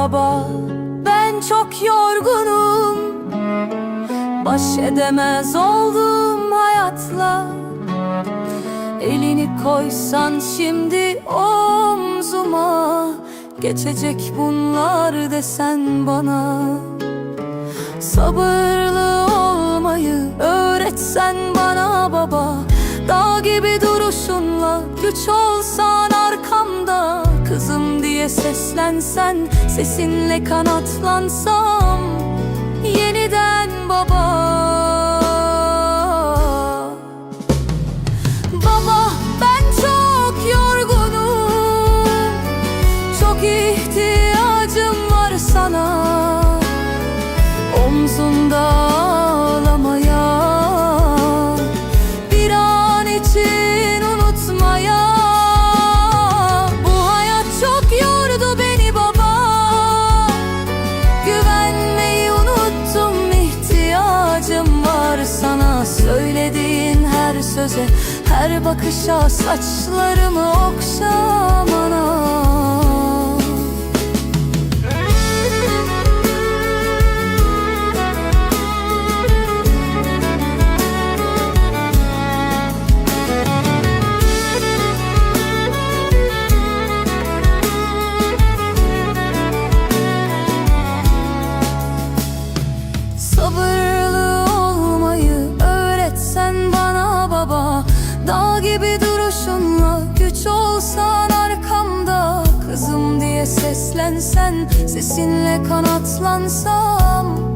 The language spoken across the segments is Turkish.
Baba ben çok yorgunum. Baş edemez oldum hayatla. Elini koysan şimdi omzuma Geçecek bunlar desen bana. Sabırlı olmayı öğretsen bana baba Dağ gibi duruşunla güç olsan diye seslensen sesinle kanatlansam Yeniden baba. Baba ben çok yorgunum. Çok ihtiyacım söze. Her bakışa saçlarımı okşamana seslensen sesinle kanatlansam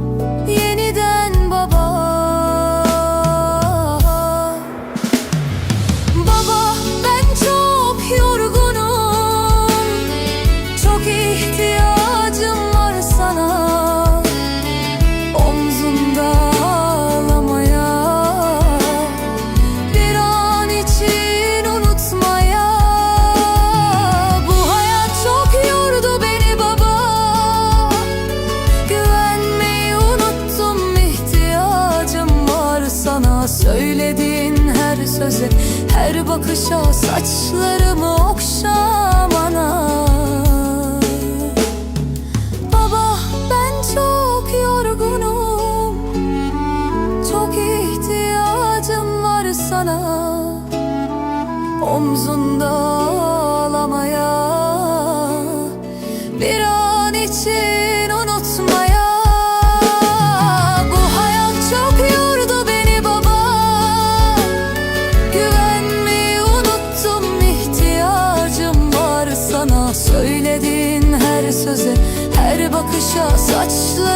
Söylediğin her söze her bakışa saçlarımı okşamana. Baba ben çok yorgunum Çok ihtiyacım var sana. Omzunda ağlamaya Bir an için var sana